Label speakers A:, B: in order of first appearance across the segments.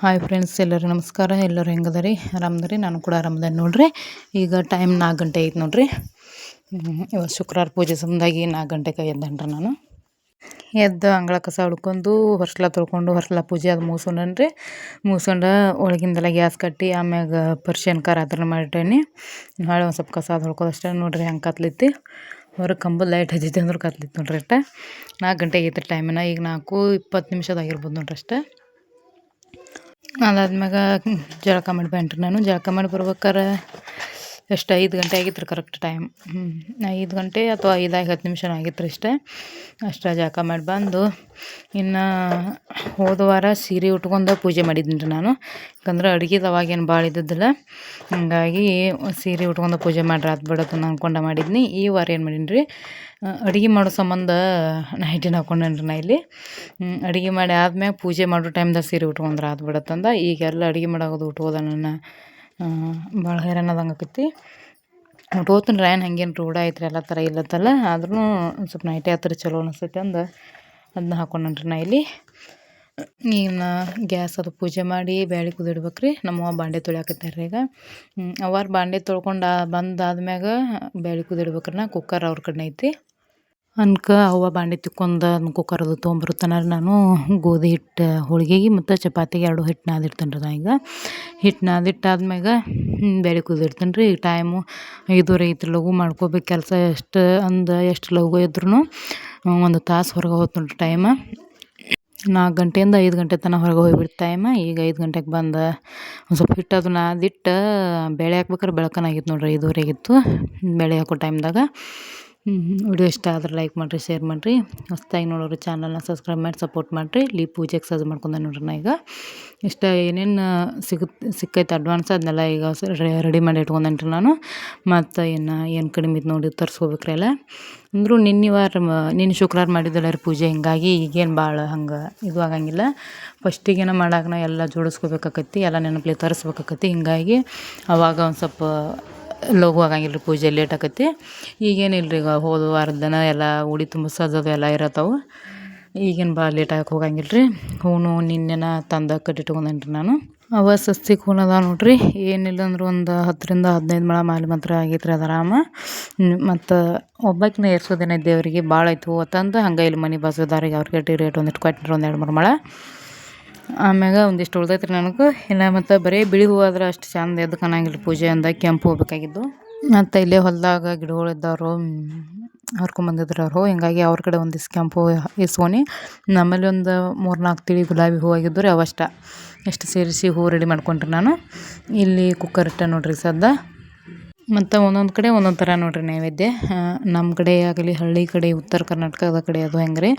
A: Hi friends ಎಲ್ಲರಿಗೂ ನಮಸ್ಕಾರ. ಎಲ್ಲರೂ ಹೆಂಗದರಿ? ಆರಾಮದರಿ? ನಾನು ಕೂಡ ಆರಾಮದ ನೋಡ್ರಿ. ಈಗ ಟೈಮ್ ನಾಲ್ಕು ಗಂಟೆ ಐತೆ ನೋಡ್ರಿ. ಇವತ್ತು ಶುಕ್ರವಾರ ಪೂಜೆ ಸಂಬಂಧಾಗಿ ನಾಲ್ಕು ಗಂಟೆಗೆ ಎದ್ದೇನ್ರಿ ನಾನು? ಎದ್ದು ಅಂಗಳ ಕಸ ಹುಡ್ಕೊಂಡು ಹೊರ್ಸ್ಲ ತೊಳ್ಕೊಂಡು, ಹೊರ್ಸ್ಲ ಪೂಜೆ ಅದು ಮುಗಿಸ್ಕೊಂಡ್ರಿ ಮುಗಿಸ್ಕೊಂಡು ಒಳಗಿಂದೆಲ್ಲ ಗ್ಯಾಸ್ ಕಟ್ಟಿ, ಆಮ್ಯಾಗ ಪರ್ಷಿಯನ್ ಕಾರ್ ಅದನ್ನ ಮಾಡಿಟ್ಟೇನಿ ನಾಳೆ ಒಂದು ಸ್ವಲ್ಪ ಕಸ ತೊಳ್ಕೋದಷ್ಟೇ ನೋಡ್ರಿ ಹಂಗೆ ಕತ್ಲಿತ್ತಿ ಹೊರಗೆ ಕಂಬದ ಲೈಟ್ ಹಚ್ಚಿತ್ತು ಅಂದ್ರೆ ಕತ್ಲಿತ್ತು ನೋಡ್ರಿ ಅಷ್ಟೇ. ನಾಲ್ಕು ಗಂಟೆ ಆಗೈತೆ ಟೈಮಿನ ಈಗ ನಾಲ್ಕು ಇಪ್ಪತ್ತು ನಿಮಿಷದಾಗಿರ್ಬೋದು ನೋಡ್ರಿ ಅಷ್ಟೇ. ಅದಾದ್ಮ್ಯಾಗ ಜಳಕ ಮಾಡಿ ಬಂಟ್ರಿ ನಾನು. ಜಳಕ ಮಾಡಿ ಬರ್ಬೇಕಾರೆ. ಎಷ್ಟು ಐದು ಗಂಟೆ ಆಗಿತ್ತು ಕರೆಕ್ಟ್ ಟೈಮ್ ಹ್ಞೂ ಐದು ಗಂಟೆ ಅಥವಾ ಐದಾಗಿ ಹತ್ತು ನಿಮಿಷ ಆಗಿತ್ತು ರೀ ಅಷ್ಟೇ. ಅಷ್ಟು ಜಳಕ ಮಾಡಿ ಬಂದು ಇನ್ನು ಹೋದ ವಾರ ಸೀರೆ ಉಟ್ಕೊಂಡು ಪೂಜೆ ಮಾಡಿದ್ದೀನಿ ರೀ ನಾನು. ಯಾಕಂದ್ರೆ ಅಡುಗೆದು ಅವಾಗೇನು ಭಾಳ ಇದ್ದಿದ್ದಿಲ್ಲ. ಹಾಗಾಗಿ ಸೀರೆ ಉಟ್ಕೊಂಡು ಪೂಜೆ ಮಾಡ್ರಿ, ಅದು ಬಿಡೋದು ಅಂದ್ಕೊಂಡು ಮಾಡಿದ್ನಿ. ಈ ವಾರ ಏನು ಮಾಡೀನಿ ರೀ ಅಡುಗೆ ಮಾಡೋ ಸಂಬಂಧ ನೈಟಿನ ಹಾಕೊಂಡೇನಿ ರೀ ನಾ ಇಲ್ಲಿ. ಅಡುಗೆ ಮಾಡಿ ಆದ್ಮ್ಯಾಗ ಪೂಜೆ ಮಾಡೋ ಟೈಮ್ದಾಗ ಸೀರೆ ಉಟ್ಕೊಂಡ್ರೆ ಅದು ಬಿಡತ್ತಂದ. ಈಗೆಲ್ಲ ಅಡುಗೆ ಮಾಡೋದು, ಉಟ್ಕೋದ ನನ್ನ ಭಾಳ ಹೈರಾಣ ಆದಂಗೆ ಆಕೈತಿ. ಉಟ್ಕೋತೀನಿ ರೀ ಏನು ಹಂಗೇನು ರೂಢ ಐತ್ರಿ ಎಲ್ಲ ಥರ ಇಲ್ಲತ್ತಲ್ಲ ಆದ್ರೂ ಸ್ವಲ್ಪ ನೈಟೇ ಹತ್ತಿರ ಚಲೋ ಅನಿಸ್ತೈತೆ ಅಂದು ಅದನ್ನ ಹಾಕೊಂಡ್ರಿ ನಾ ಇಲ್ಲಿ. ಇನ್ನು ಗ್ಯಾಸ್ ಅದು ಪೂಜೆ ಮಾಡಿ ಬ್ಯಾಳೆ ಕುದಿಡ್ಬೇಕು ರೀ ನಮ್ಮವ್ವ ಬಾಂಡೆ ತೊಳ್ಯಾಕತ್ತಾರೆ ಈಗ. ಅವ್ವಾರು ಬಾಂಡೆ ತೊಳ್ಕೊಂಡು ಬಂದಾದ್ಮ್ಯಾಗ ಬ್ಯಾಳಿ ಕುದಿಡ್ಬೇಕ್ರಿ ನಾ ಕುಕ್ಕರ್ ಅವ್ರ ಕಡೆ ಐತಿ ಅನ್ಕ ಅವ್ವ ಬಾಂಡೆ ತಿಕ್ಕೊಂದ ಅದನ್ನ ಕುಕ್ಕರದು ತೊಗೊಂಬರ್ತಾನ ನಾನು. ಗೋಧಿ ಹಿಟ್ಟು ಹೋಳಿಗೆಗೆ ಮತ್ತು ಚಪಾತಿಗೆ ಎರಡು ಹಿಟ್ಟು ನಾದಿಡ್ತೇನೆ ರೀ ನಾ ಈಗ. ಹಿಟ್ಟು ನಾದಿಟ್ಟಾದ್ಮ್ಯಾಗ ಬೇಳೆ ಕುದಿರ್ತೇನೆ ರೀ. ಈಗ ಟೈಮು ಐದುವರೆ ಐತಿ ಲಘು ಮಾಡ್ಕೋಬೇಕು ಕೆಲಸ ಎಷ್ಟು ಅಂದ ಎಷ್ಟು ಲಘು ಇದ್ರೂ ಒಂದು ತಾಸು ಹೊರಗೆ ಹೋಗ್ತು ನೋಡ್ರಿ ಟೈಮ ನಾಲ್ಕು ಗಂಟೆಯಿಂದ ಐದು ಗಂಟೆ ತನಕ ಹೊರಗೆ ಹೋಗ್ಬಿಡ್ತು ಟೈಮ ಈಗ ಐದು ಗಂಟೆಗೆ ಬಂದು ಒಂದು ಸ್ವಲ್ಪ ಹಿಟ್ಟು ಅದು ನಾದಿಟ್ಟು ಬೇಳೆ ಹಾಕ್ಬೇಕಾರೆ ಬೆಳಕನಾಗಿತ್ತು ನೋಡ್ರಿ ಐದುವರೆಗಿತ್ತು ಬೆಳೆ ಹಾಕೋ ಟೈಮ್ದಾಗ ವಿಡಿಯೋ ಇಷ್ಟ ಆದ್ರೆ ಲೈಕ್ ಮಾಡಿರಿ ಶೇರ್ ಮಾಡಿರಿ. ಹೊಸ್ದಾಗಿ ನೋಡೋರು ಚಾನಲ್ನ ಸಬ್ಸ್ಕ್ರೈಬ್ ಮಾಡಿ ಸಪೋರ್ಟ್ ಮಾಡಿರಿ. ಇಲ್ಲಿ ಪೂಜೆಗೆ ಸಜ್ಜು ಮಾಡ್ಕೊಂಡೆ ನೋಡ್ರಿ ನಾ ಈಗ. ಇಷ್ಟ ಏನೇನು ಸಿಗುತ್ತೆ ಸಿಕ್ಕೈತೆ ಅಡ್ವಾನ್ಸ್ ಅದನ್ನೆಲ್ಲ ಈಗ ರೆಡಿ ಮಾಡಿ ಇಟ್ಕೊಂಡೆನ್ರಿ ನಾನು. ಮತ್ತು ಏನು ಏನು ಕಡಿಮೆ ಇದು ನೋಡಿ ತರಿಸ್ಕೋಬೇಕ್ರಿ ಎಲ್ಲ. ಅಂದರೂ ನಿನ್ನೆ ವಾರ ನಿನ್ನೆ ಶುಕ್ರವಾರ ಮಾಡಿದ್ದಲ್ಲ ರೀ ಪೂಜೆ. ಹಿಂಗಾಗಿ ಈಗೇನು ಭಾಳ ಹಂಗೆ ಇದು ಆಗಂಗಿಲ್ಲ. ಫಸ್ಟಿಗೇನ ಮಾಡಾಕ ಎಲ್ಲ ಜೋಡಿಸ್ಕೋಬೇಕಾಕತಿ ಎಲ್ಲ ನೆನಪಲ್ಲಿ ತರಿಸ್ಬೇಕಾಕತಿ ಹಿಂಗಾಗಿ ಅವಾಗ ಒಂದು ಸ್ವಲ್ಪ ಲಘು ಆಗಂಗಿಲ್ಲ ರೀ ಪೂಜೆ ಲೇಟ್ ಆಕತಿ ಈಗೇನಿಲ್ಲ ರೀ ಈಗ ಹೋದ ವಾರದನ ದಿನ ಎಲ್ಲ ಉಡಿ ತುಂಬಿಸೋದು ಎಲ್ಲ ಇರತ್ತವು. ಈಗೇನು ಭಾಳ ಲೇಟ್ ಆಗಕ್ಕೆ ಹೋಗಂಗಿಲ್ಲ ರೀ. ಹೂನು ನಿನ್ನೆನ ತಂದು ಕಟ್ಟಿಟ್ಕೊಂಡೇನಿ ರೀ ನಾನು. ಅವ ಸಸ್ತಿ ಹೂವು ಅದಾವ ನೋಡ್ರಿ. ಏನಿಲ್ಲ ಅಂದ್ರೆ ಒಂದು ಹತ್ತರಿಂದ ಹದಿನೈದು ಮೊಳ ಮಾಲೆ ಮಾತ್ರ ಆಗೈತೆ ರೀ ಅಮ್ಮ ಮತ್ತು ಒಬ್ಬಾಕಿನ ಏರ್ಸೋದೇನೆ ದೇವರಿಗೆ ಭಾಳ ಆಯ್ತು. ಹೂವು ಹಂಗೆ ಇಲ್ಲಿ ಮನೆ ಬಾಜುದಾರಿಗೆ ಅವ್ರಿಗೆ ರೇಟ್ ಒಂದಿಟ್ಟು ಕೊಟ್ಟಿರಿ ಒಂದು ಎರಡು ಮೂರು ಮೊಳ. ಆಮ್ಯಾಗ ಒಂದಿಷ್ಟು ಉಳ್ದೈತೆ ರೀ ನನಗೆ. ಇಲ್ಲ ಮತ್ತು ಬರೀ ಬಿಳಿ ಹೂವು ಆದ್ರೆ ಅಷ್ಟು ಚಂದ ಎದ್ದು ಕಾಣಂಗಿಲ್ಲ ಪೂಜೆ ಅಂದ ಕೆಂಪು ಹೋಗ್ಬೇಕಾಗಿದ್ದು ಮತ್ತು ಇಲ್ಲೇ ಹೊಲದಾಗ ಗಿಡಗಳು ಇದ್ದವರು ಹರ್ಕೊಂಬಂದಿದ್ರು ಅವರು ಹಿಂಗಾಗಿ ಅವ್ರ ಕಡೆ ಒಂದಿಷ್ಟು ಕೆಂಪು ಇಸ್ಕೊಂಡು ನಮ್ಮಲ್ಲಿ ಒಂದು ಮೂರು ನಾಲ್ಕು ತಿಳಿ ಗುಲಾಬಿ ಹೂವು ಆಗಿದ್ದು ರೀ ಅವಷ್ಟ ಎಷ್ಟು ಸೇರಿಸಿ ಹೂ ರೆಡಿ ಮಾಡ್ಕೊಂಡ್ರಿ ನಾನು. ಇಲ್ಲಿ ಕುಕ್ಕರ್ ಇಟ್ಟ ನೋಡ್ರಿ ಸದ್ದ. ಮತ್ತು ಒಂದೊಂದು ಕಡೆ ಒಂದೊಂದು ಥರ ನೋಡಿರಿ ನೈವೇದ್ಯ. ನಮ್ಮ ಕಡೆ ಆಗಲಿ, ಹಳ್ಳಿ ಕಡೆ, ಉತ್ತರ ಕರ್ನಾಟಕದ ಕಡೆ ಅದು ಹೆಂಗೆ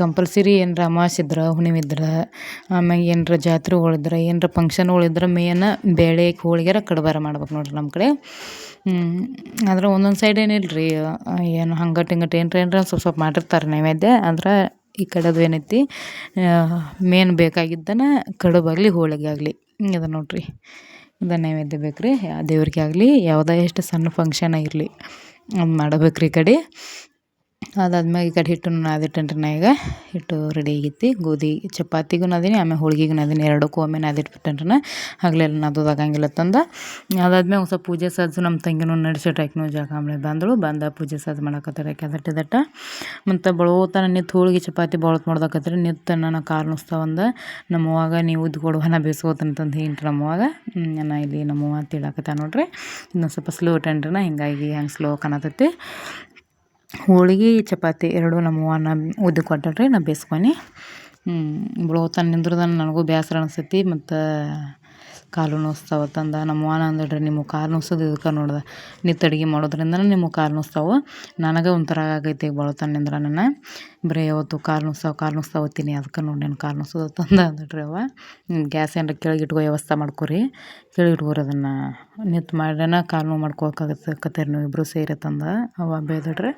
A: ಕಂಪಲ್ಸರಿ ಏನರ ಅಮಾವಾಸ್ಯೆ ಇದ್ರೆ ಹುಣ್ಣಿಮೆ ಇದ್ರೆ ಆಮ್ಯಾಗ ಏನರ ಜಾತ್ರೆಗಳಿದ್ರೆ, ಏನರ ಫಂಕ್ಷನ್ಗಳಿದ್ರೆ ಮೇನ ಬೇಳೆ, ಹೋಳಿಗೆರ ಕಡ್ಬಾರ ಮಾಡ್ಬೇಕು ನೋಡಿರಿ ನಮ್ಮ ಕಡೆ. ಆದ್ರೆ ಒಂದೊಂದು ಸೈಡ್ ಏನಿಲ್ಲ ರೀ ಏನು ಹಂಗಟ್ಟು ಹಿಂಗಟ್ ಏನರ ಏನರ ಸ್ವಲ್ಪ ಸ್ವಲ್ಪ ಮಾಡಿರ್ತಾರೆ ನೈವೇದ್ಯ. ಆದ್ರೆ ಈ ಕಡೆದು ಏನೈತಿ ಮೇನ್ ಬೇಕಾಗಿದ್ದನ ಕಡುಬಾಗಲಿ, ಹೋಳಿಗೆ ಆಗಲಿ ಇದು ನೋಡಿರಿ. ನೈವೇದ್ಯ ಬೇಕು ರೀ ದೇವ್ರಿಗೆ ಆಗಲಿ ಯಾವುದೇ ಎಷ್ಟು ಸಣ್ಣ ಫಂಕ್ಷನ್ ಆಗಿರಲಿ ಅದು ಮಾಡಬೇಕು ರೀ ಕಡೆ. ಅದಾದ್ಮೇಲೆ ಈ ಕಡೆ ಹಿಟ್ಟು ನಾದಿಟ್ಟೇನೆ ರೀ ನಾ ಈಗ ಹಿಟ್ಟು ರೆಡಿ ಆಗೈತಿ. ಗೋಧಿ, ಚಪಾತಿಗೂ ನಾದೀನಿ ಆಮೇಲೆ ಹೋಳಿಗೆಗೂ ನಾದೀನಿ ಎರಡಕ್ಕೂ ಒಮ್ಮೆ ನಾದಿಟ್ಬಿಟ್ಟೇನೆ ರೀ ನಾ ಹಗಲೆಲ್ಲ ನಾದೋದಾಗಂಗಿಲ್ಲ ತಂದು. ಅದಾದ್ಮೇಲೆ ಸ್ವಲ್ಪ ಪೂಜೆ ಸಜ್ಜು ನಮ್ಮ ತಂಗಿನೂ ನಡೆಸಿಟ್ರು ಆಕಿನೂ ಜಾಗ ಆಮೇಲೆ ಬಂದಳು. ಬಂದ ಪೂಜೆ ಸಜ್ಜು ಮಾಡಕತ್ತಾರ ಆಕೆ ಅದಟ್ಟು ಇದಟ್ಟ ಮತ್ತು ಬಳೋತನ ನಿಂತು ಹೋಳ್ಗೆ ಚಪಾತಿ ಬಳತ್ ಮಾಡ್ದಕತ್ರಿ ನಿತ್ತು ನನ್ನ ಕಾಲು ನುಸ್ತಾವಂದ ನಮ್ಮವ್ವಾಗ ನೀವು ಕೊಡುವ ನಾ ಬೇಯಿಸ್ಕೋತಂತಂದು ಹೇಳ್ರಿ ನಮ್ಮವ್ವಾಗ. ನಾ ಇಲ್ಲಿ ನಮ್ಮವ್ವ ತಿಳಾಕತ್ತ ನೋಡ್ರಿ. ಇನ್ನೊಂದು ಸ್ವಲ್ಪ ಸ್ಲೋ ಟೆಂಡ್ರನ ಹಿಂಗಾಗಿ ಹಂಗೆ ಸ್ಲೋ ಕಾಣತೈತಿ. ಹೋಳಿಗೆ, ಚಪಾತಿ ಎರಡು ನಮ್ಮವ್ವ ನಾ ಉದ್ದು ಕೊಟ್ಟಾಳ್ರಿ, ನಾ ಬೇಯಿಸ್ಕೊನಿ ಬಿಡೋತನ ನಿಂದ್ರದನ ನನಗೂ ಬೇಸರ ಅನಿಸ್ತೈತಿ ಮತ್ತು ಕಾಲು ನೋಸ್ತಾವ ತಂದ ನಮ್ಮವ್ವನ ಅಂದಳ್ರಿ ನಿಮ್ಮ ಕಾಲು ನೋಸೋದು ಇದಕ್ಕೆ ನೋಡ್ದೆ. ನಿತ್ತ ಅಡುಗೆ ಮಾಡೋದ್ರಿಂದ ನಿಮ್ಮ ಕಾಲು ನೋಸ್ತಾವ ನನಗೆ ಒಂಥರ ಆಗೈತಿ ಬಳತನ ನಿಂದ್ರೆ ನನ್ನ. ಬರೀ ಯಾವತ್ತು ಕಾಲು ನೋಸ್ತಾವ ಕಾಲು ನೋಸ್ತಾವೆ ತಿನ್ನಿ. ಅದಕ್ಕೆ ನೋಡಿ ನಾನು ಕಾಲು ನೋಸೋದು ತಂದ ಅಂದಳ್ರಿ ಅವ ಗ್ಯಾಸ್ ಏನಾರ ಕೆಳಗೆ ಇಟ್ಕೋ, ವ್ಯವಸ್ಥೆ ಮಾಡ್ಕೊರಿ. ಕೆಳಗೆ ಇಟ್ಕೋರಿ ಅದನ್ನು. ನಿಂತು ಮಾಡ್ಯಾನ, ಕಾಲು ನೋವು ಮಾಡ್ಕೋಕತ್ತೇರಿ ನೀವು ಇಬ್ಬರು ಸೇರಿ ತಂದ. ಅವ ಬೇದಡ್ರಿ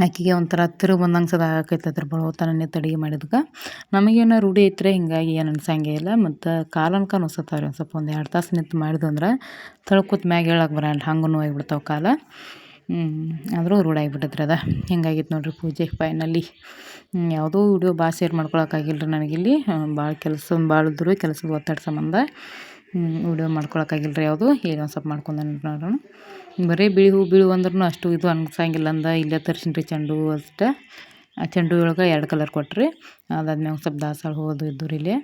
A: ಆಕೆಗೆ ಒಂಥರ ಹತ್ತಿರ ಬಂದಂಗೆ ಸದಾ ಅದ್ರ ಬಳೋತನ ನಿಂತು ಅಡುಗೆ ಮಾಡಿದ್ಕೆ. ನಮಗೇನೋ ರೂಢಿ ಐತ್ರಿ ಹಿಂಗಾಗಿ ಏನು ಅನ್ಸಂಗೆ ಇಲ್ಲ. ಮತ್ತು ಕಾಲನ್ಕ ನೋಸತ್ತಾವ್ರಿ ಒಂದು ಸ್ವಲ್ಪ ಒಂದು ಎರಡು ತಾಸು ನಿಂತು ಮಾಡಿದ್ವು ಅಂದ್ರೆ ತಳ್ಕೊತ ಮ್ಯಾಗ ಹೇಳಕ್ಕೆ ಬರಲ್ಲ. ಹಂಗೂ ನೋವಾಗಿಬಿಡ್ತಾವೆ ಕಾಲ. ಆದರೂ ರೂಢ ಅದ. ಹಿಂಗಾಗಿತ್ತು ನೋಡಿರಿ ಪೂಜೆ ಫೈನಲಿ. ಯಾವುದೋ ವಿಡಿಯೋ ಭಾಳ ಶೇರ್ ಮಾಡ್ಕೊಳಕ್ಕಾಗಿಲ್ಲ ರೀ ನನಗಿಲ್ಲಿ. ಭಾಳ ಕೆಲಸ ಭಾಳ ಇದ್ದರು ಕೆಲಸದ ಒತ್ತಡ ಸಂಬಂಧ. ವಿಡಿಯೋ ಮಾಡ್ಕೊಳಕ್ಕಾಗಿಲ್ಲ ರೀ ಯಾವುದು? ಏನೋ ಸ್ವಲ್ಪ ಮಾಡ್ಕೊಂಡು ನೋಡೋಣ. ಬರೀ ಬಿಳಿ ಹೂ, ಬಿಳು ಅಂದ್ರೂ ಅಷ್ಟು ಇದು ಅನ್ಸಂಗಿಲ್ಲ ಅಂದ. ಇಲ್ಲೇ ತರ್ಸಿನಿ ರೀ ಚೆಂಡು ಹೂ ಅಷ್ಟೇ. ಆ ಚೆಂಡು ಒಳಗೆ ಎರಡು ಕಲರ್ ಕೊಟ್ರಿ. ಅದಾದ್ಮೇಲೆ ಸ್ವಲ್ಪ ದಾಸವಾಳ ಹೋದು ಇದ್ದು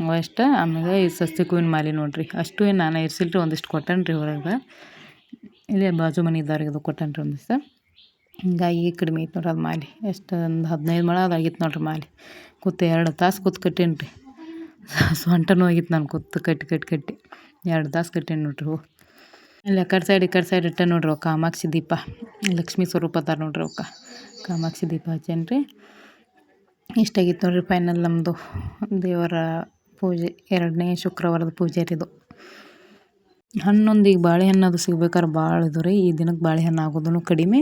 A: ಅವು ಆಮೇಲೆ ಈ ಸಸ್ತಿ ಹೂವಿನ ಮಾಲೆ ನೋಡಿರಿ. ಅಷ್ಟು ಏನು ನಾನು ಇರ್ಸಿಲ್ಲ ರೀ ಒಂದಿಷ್ಟು ಕೊಟ್ಟೇನೆ ರೀ ಹೊರಗೆ. ಇಲ್ಲೇ ಬಾಜು ಮನೆ ಇದ್ದವ್ರಿಗೆ ಅದು ಕೊಟ್ಟೇನೆ ರೀ ಒಂದಿಷ್ಟು. ಹಿಂಗಾಗಿ ಕಡಿಮೆ ಐತೆ ನೋಡ್ರಿ ಅದು ಮಾಲೆ. ಎಷ್ಟು ಒಂದು ಹದಿನೈದು ಮೊಳ ಅದಾಗಿತ್ತು ನೋಡ್ರಿ ಮಾಲೆ. ಕೂತು ಎರಡು ತಾಸು ಕೂತು ಕಟ್ಟೀನಿ ರೀ ಸೊಂಟನೂ ಹೋಗಿತ್ತು ನಾನು ಕೂತು ಕಟ್ಟಿ ಕಟ್ಟಿ ಕಟ್ಟಿ. ಎರಡು ತಾಸು ಕಟ್ಟೀನಿ ನೋಡ್ರಿ ಇಲ್ಲ ಇಲ್ಲಿ ಕಡೆ ಸೈಡ್ ಈ ಕಡೆ ಸೈಡ್ ಇಟ್ಟ ನೋಡ್ರಿ ಅವು ಕಾಮಾಕ್ಷಿ ದೀಪ. ಲಕ್ಷ್ಮೀ ಸ್ವರೂಪ ಅದಾರ ನೋಡ್ರಿ ಅವಕ್ಕೆ ಕಾಮಾಕ್ಷಿ ದೀಪ ಹಚ್ಚೇನಿ ರೀ ಇಷ್ಟಾಗಿತ್ತು ನೋಡ್ರಿ ಫೈನಲ್ ನಮ್ಮದು ದೇವರ ಪೂಜೆ, ಎರಡನೇ ಶುಕ್ರವಾರದ ಪೂಜೆ ರೀ ಇದು. ಹಣ್ಣೊಂದು ಈಗ ಬಾಳೆಹಣ್ಣು ಅದು ಸಿಗ್ಬೇಕಾದ್ರೆ ಭಾಳ ಇದು ರೀ. ಈ ದಿನಕ್ಕೆ ಬಾಳೆಹಣ್ಣು ಆಗೋದೂ ಕಡಿಮೆ.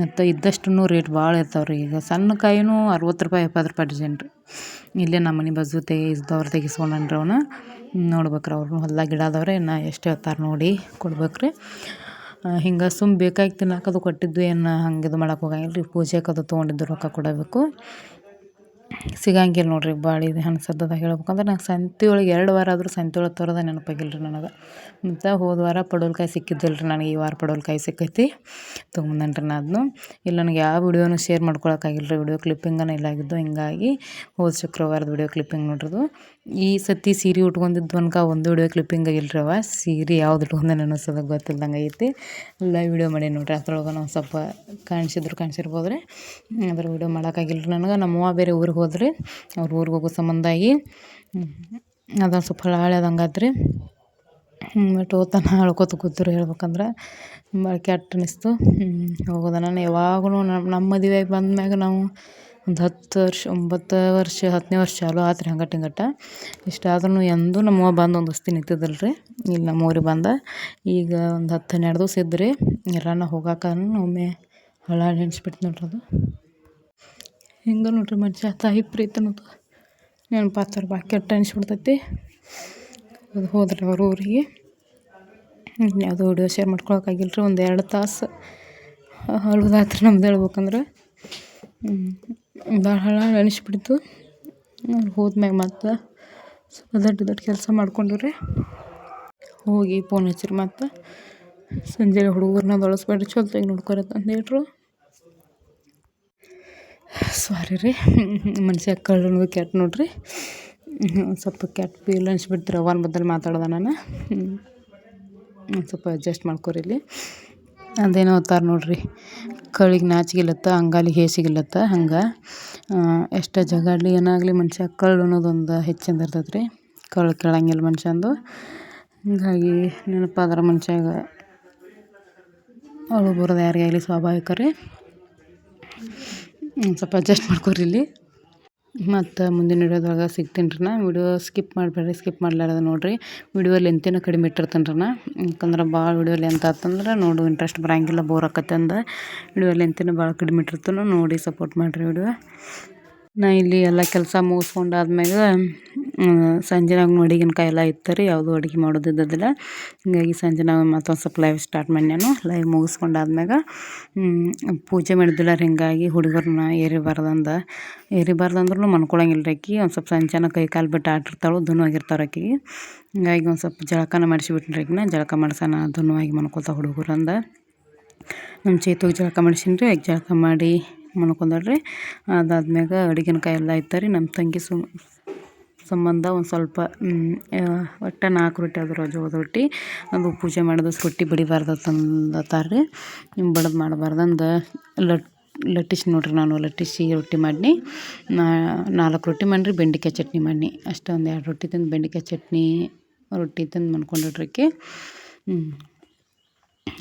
A: ಮತ್ತು ಇದ್ದಷ್ಟು ರೇಟ್ ಭಾಳ ಇರ್ತಾವೆ ರೀ ಈಗ ಸಣ್ಣ ಕಾಯಿನೂ ಅರವತ್ತು ರೂಪಾಯಿ, ಎಪ್ಪತ್ತು ರೂಪಾಯಿ ಡಜನ್ ಇಲ್ಲೇ ನಮ್ಮ ಮನೆ ಬಾಜು ತೆಗಿಸ್ದವ್ರು ತೆಗಿಸ್ಕೊಂಡ್ರಿ ಅವನ್ನ ನೋಡ್ಬೇಕ್ರಿ ಅವ್ರು. ಹೊಲ್ದಾಗ ಗಿಡ ಅದಾವ್ರಿ, ಇನ್ನು ಎಷ್ಟು ಹೇಳ್ತಾರೆ ನೋಡಿ ಕೊಡ್ಬೇಕ್ರಿ. ಹಿಂಗೆ ಸುಮ್ಮ ಬೇಕಾಗಿ ತಿನ್ನಕ್ಕದು ಕೊಟ್ಟಿದ್ದು ಏನು ಹಂಗೆ ಇದು ಮಾಡೋಕೆ ಹೋಗಂಗಿಲ್ಲ ರೀ ಪೂಜೆಗೆ ಅದು ತೊಗೊಂಡಿದ್ದು ರೊಕ್ಕ ಕೊಡಬೇಕು. ಸಿಗಂಗಿಲ್ಲ ನೋಡ್ರಿ ಭಾಳ ಇದು ಹಣ್ಣು ಹೇಳ್ಬೇಕಂದ್ರೆ ನಂಗೆ ಸಂತೆ ಒಳಗೆ ಎರಡು ವಾರ ಆದರೂ ಸಂತೆ ಒಳಗೆ ತರೋದ ನೆನಪಾಗಿಲ್ಲ ನನಗೆ. ಮತ್ತು ಹೋದ ವಾರ ಪಡವಲ್ಕಾಯಿ ಸಿಕ್ಕಿದ್ದಿಲ್ಲ ರೀ ನನಗೆ, ಈ ವಾರ ಪಡವಲ್ಕಾಯಿ ಸಿಕ್ಕೈತಿ ತೊಗೊಂಬಂದೇನಿ ರೀ ನಾ ಅದನ್ನು ಇಲ್ಲ ನನಗೆ ಯಾವ ವಿಡಿಯೋನು ಶೇರ್ ಮಾಡ್ಕೊಳಕ್ಕಾಗಿಲ್ಲ ರೀ ವಿಡಿಯೋ ಕ್ಲಿಪ್ಪಿಂಗನ ಇಲ್ಲಾಗಿದ್ದು ಹಿಂಗಾಗಿ ಹೋದ ಶುಕ್ರವಾರದ ವಿಡಿಯೋ ಕ್ಲಿಪ್ಪಿಂಗ್ ನೋಡ್ರದು. ಈ ಸತಿ ಸೀರೆ ಉಟ್ಕೊಂಡಿದ್ದು ಅನ್ಕ ಒಂದು ವಿಡಿಯೋ ಕ್ಲಿಪ್ಪಿಂಗ್ ಆಗಿಲ್ರವ ಸೀರೆ ಯಾವ್ದು ಉಟ್ಕೊಂಡೆ ಅನ್ನಿಸೋದು ಗೊತ್ತಿಲ್ದಂಗೆ ಐತಿ. ಲೈವ್ ವಿಡಿಯೋ ಮಾಡಿ ನೋಡ್ರಿ. ಅದ್ರೊಳಗೆ ನಾವು ಸ್ವಲ್ಪ ಕಾಣಿಸಿದ್ರು ಕಾಣಿಸಿರ್ಬೋದು ರೀ ಅದ್ರ ವಿಡಿಯೋ ಮಾಡೋಕ್ಕಾಗಿಲ್ಲ ನನಗೆ. ನಮ್ಮವ್ವ ಬೇರೆ ಊರಿಗೆ ಹೋದ್ರಿ. ಅವ್ರ ಊರಿಗೆ ಹೋಗೋ ಸಂಬಂಧಾಗಿ ಅದೊಂದು ಸ್ವಲ್ಪ ಹಳಾಳ್ಯದಂಗೆ ಆತ್ರಿ. ಬಟ್ ಹೋತನ ಹೇಳ್ಕೊತ ಕೂತ್ರು ಹೇಳ್ಬೇಕಂದ್ರೆ. ಭಾಳ ಕೆಟ್ಟ ಹೋಗೋದ ನಾನು ಯಾವಾಗೂ ನಮ್ಮ ನಮ್ಮ ಬಂದ ಮ್ಯಾಗ ನಾವು ಒಂದು ಹತ್ತು ವರ್ಷ, ಒಂಬತ್ತು ವರ್ಷ ಹತ್ತನೇ ವರ್ಷ ಚಾಲೂ ಆತು ರೀ ಹಂಗಟ್ಟು. ಹಿಂಗಟ್ಟು ಇಷ್ಟಾದ್ರೂ ಎಂದೂ ನಮ್ಮವ್ವ ಬಂದು ಒಂದು ಹೊಸ್ತಿ ನಿಂತಿದ್ದಿಲ್ಲ ರೀ ಇಲ್ಲಿ ನಮ್ಮ ಊರಿಗೆ ಬಂದ. ಈಗ ಒಂದು ಹತ್ತು ಹನ್ನೆರಡು ದಿವ್ಸ ಇದ್ದರೆ ಎಲ್ಲಾನ ಹೋಗಾಕ ಒಮ್ಮೆ ಹಳ ನೆನ್ಸ್ಬಿಟ್ಟು ನೋಡ್ರಿ ಅದು. ಹಿಂಗೆ ನೋಡ್ರಿ ಮನುಷ್ಯ ತಾಯಿ ಪ್ರೀತಿ ಅನ್ನೋದು. ನೆನಪಾಗ್ತಾರೆ ಬಾಕಿ ಕೆಟ್ಟ ಅನಿಸ್ಬಿಡ್ತೈತಿ. ಅದು ಹೋದ್ರಿ ಅವ್ರ ಊರಿಗೆ. ಯಾವುದೋ ವಿಡಿಯೋ ಶೇರ್ ಮಾಡ್ಕೊಳಕ್ಕಾಗಿಲ್ಲ ರೀ ಒಂದು ಎರಡು ತಾಸು. ಅಳುದಾತ್ರಿ ನಮ್ದು ಹೇಳ್ಬೇಕಂದ್ರೆ. ಭಾಳ ಅನಿಸ್ಬಿಡ್ತು ಹೋದ್ಮ್ಯಾಗ ಮತ್ತು ಸ್ವಲ್ಪ ದೊಡ್ಡ ದೊಡ್ಡ ಕೆಲಸ ಮಾಡ್ಕೊಂಡ್ರಿ ಹೋಗಿ ಫೋನ್ ಹಚ್ಚಿರಿ ಮತ್ತು ಸಂಜೆ ಹುಡುಗರನ್ನ ಬಳಸ್ಬೇಡ್ರಿ ಚೊಲ್ತಾಗಿ ನೋಡ್ಕೊರತ್ತ ಅಂತ ಹೇಳ್ರು. ಸಾರಿ ರೀ ಮನುಷ್ಯ ಕಳ್ಳು ಕೆಟ್ಟ ನೋಡ್ರಿ. ಸ್ವಲ್ಪ ಕೆಟ್ಟ ಫೀಲ್ ಅನ್ಸ್ಬಿಡ್ತೀರಿ ಅವನ ಬದಲು ಮಾತಾಡ್ದೆ ನಾನು. ಸ್ವಲ್ಪ ಅಡ್ಜಸ್ಟ್ ಮಾಡ್ಕೊರಿ ಇಲ್ಲಿ. ಅದೇನೋ ಓದ್ತಾರೆ ನೋಡ್ರಿ. ಕಳಿಗೆ ನಾಚಿಗಿಲ್ಲತ್ತ ಅಂಗಾಲಿಗೆ ಹೇಸಿಗಿಲ್ಲತ್ತ ಹಂಗೆ. ಎಷ್ಟು ಜಗಾಡಲಿ, ಏನಾಗಲಿ ಮನುಷ್ಯ, ಕಳ್ಳು ಅನ್ನೋದೊಂದು ಹೆಚ್ಚಿಂದ ಇರ್ತೈತೆ ರೀ ಕಳ್ಳು ಕೇಳಂಗಿಲ್ಲ ಮನುಷ್ಯಂದು. ಹೀಗಾಗಿ ನೆನಪಾದ್ರೆ ಮನುಷ್ಯಾಗ ಅವಳು ಬರೋದು ಯಾರಿಗಾಗಲಿ ಸ್ವಾಭಾವಿಕ ರೀ ಒಂದು ಸ್ವಲ್ಪ ಅಡ್ಜಸ್ಟ್ ಮಾಡ್ಕೊರಿ ಇಲ್ಲಿ. ಮತ್ತು ಮುಂದಿನ ವಿಡಿಯೋದಾಗ ಸಿಗ್ತೀನಿ ರೀ ನಾ ವಿಡಿಯೋ ಸ್ಕಿಪ್ ಮಾಡಬೇಡ್ರಿ, ಸ್ಕಿಪ್ ಮಾಡ್ಲಾರದ ನೋಡಿರಿ. ವಿಡಿಯೋ ಲೆಂತಿನ ಕಡಿಮೆ ಇಟ್ಟಿರ್ತೀನಿ ರೀ ನಾ ಯಾಕಂದ್ರೆ ಭಾಳ ವಿಡಿಯೋ ಲೆಂತ್ ಆತಂದ್ರೆ ನೋಡು ಇಂಟ್ರೆಸ್ಟ್ ಬರಂಗಿಲ್ಲ ಬೋರ್ ಆಕತ್ತೆ ಅಂದ ವಿಡಿಯೋ ಲೆಂತಿನ ಭಾಳ ಕಡಿಮೆ ಇಟ್ಟಿರ್ತಾನೆ, ನೋಡಿ ಸಪೋರ್ಟ್ ಮಾಡಿರಿ ವಿಡಿಯೋ. ನಾ ಇಲ್ಲಿ ಎಲ್ಲ ಕೆಲಸ ಮುಗಿಸ್ಕೊಂಡಾದ್ಮ್ಯಾಗ ಸಂಜೆನಾಗ ಅಡಿಗಿನಕಾಯಿ ಎಲ್ಲ ಇತ್ತು ರೀ ಯಾವುದೂ ಅಡುಗೆ ಮಾಡೋದು ಇದ್ದದಿಲ್ಲ ಹೀಗಾಗಿ ಸಂಜೆ ನಾವು ಮತ್ತೊಂದು ಸ್ವಲ್ಪ ಲೈವ್ ಸ್ಟಾರ್ಟ್ ಮಾಡ್ಯಾನು ಲೈವ್ ಮುಗಿಸ್ಕೊಂಡಾದ್ಮ್ಯಾಗ ಪೂಜೆ ಮಾಡಿದ್ದಿಲ್ಲ ರೀ ಹಿಂಗಾಗಿ ಹುಡುಗರನ್ನ ಏರಿಬಾರ್ದಂದ. ಏರಿಬಾರ್ದಂದ್ರೂ ಮನ್ಕೊಳಂಗಿಲ್ಲ ಆಕಿ ಒಂದು ಸ್ವಲ್ಪ ಸಂಜೆನ ಕೈ ಕಾಲು ಬಿಟ್ಟು ಆಟಿರ್ತಾಳು ಧನು ಆಗಿರ್ತಾವೆ ಆಕಿಗೆ ಹಿಂಗಾಗಿ ಒಂದು ಸ್ವಲ್ಪ ಜಳಕನ ಮಾಡಿಸಿಬಿಟ್ರಿ ಆಕಿನ ಜಳಕ ಮಾಡ್ಸೋಣ ಧನುವಾಗಿ ಮನ್ಕೊಳ್ತಾ ಹುಡುಗರಂದ. ನಮ್ಮ ಚೇತುಗೆ ಜಳಕ ಮಾಡಿಸಿನಿ ರೀ ಜಳಕ ಮಾಡಿ ಮನ್ಕೊಂಡಾಳ್ರಿ ಅದಾದ್ಮ್ಯಾಗ ಅಡುಗೆನ ಎಲ್ಲ ಇತ್ತು ರೀ ನಮ್ಮ ತಂಗಿ ಸು, ಸಂಬಂಧ ಒಂದು ಸ್ವಲ್ಪ ಒಟ್ಟು ನಾಲ್ಕು ರೊಟ್ಟಿ ಆದ್ರೆ ಜೋಳದ ರೊಟ್ಟಿ ಅದು ಪೂಜೆ ಮಾಡಿದ ರೊಟ್ಟಿ ಬಡಿಬಾರ್ದು ನಿಮ್ಮ ರೀ ಬಡದು ಮಾಡಬಾರ್ದಂದು ಲಟ್, ಲಟ್ಟಿಸಿ ನೋಡ್ರಿ ನಾನು ಲಟ್ಟಿಸಿ ರೊಟ್ಟಿ ಮಾಡಿ ನಾಲ್ಕು ರೊಟ್ಟಿ ಮಾಡಿರಿ ಬೆಂಡೆಕಾಯಿ ಚಟ್ನಿ ಮಾಡಿ ಅಷ್ಟೊಂದು ಎರಡು ರೊಟ್ಟಿ ತಿಂದು ಬೆಂಡೆಕಾಯಿ ಚಟ್ನಿ ರೊಟ್ಟಿ ತಿಂದು ಮನ್ಕೊಂಡ್ರಿ ಆಕಿ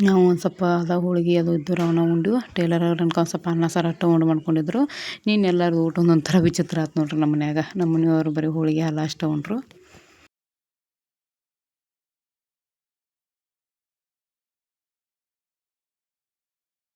A: ನಾವು ಒಂದು ಸ್ವಲ್ಪ ಅದು ಹೋಳ್ಗೆ ಅದು ಇದ್ದವು ಅವನ್ನ ಉಂಡು, ಟೇಲರ್ ಅವ್ರು ಅನ್ಕೊ ಒಂದು ಸ್ವಲ್ಪ ಅನ್ನ, ಸಾರು ಅಷ್ಟೇ ಉಂಡು ಮಾಡ್ಕೊಂಡಿದ್ರು. ನೀನು ಎಲ್ಲರದು ಊಟ ಒಂದೊಂದು ವಿಚಿತ್ರ ಆಯ್ತು ನೋಡ್ರಿ ನಮ್ಮ ಮನ್ಯಾಗ. ನಮ್ಮ ಮನೆಯವ್ರು ಬರೀ ಹೋಳಿಗೆ ಅಲ್ಲ ಅಷ್ಟೇ ಉಂಡ್ರು.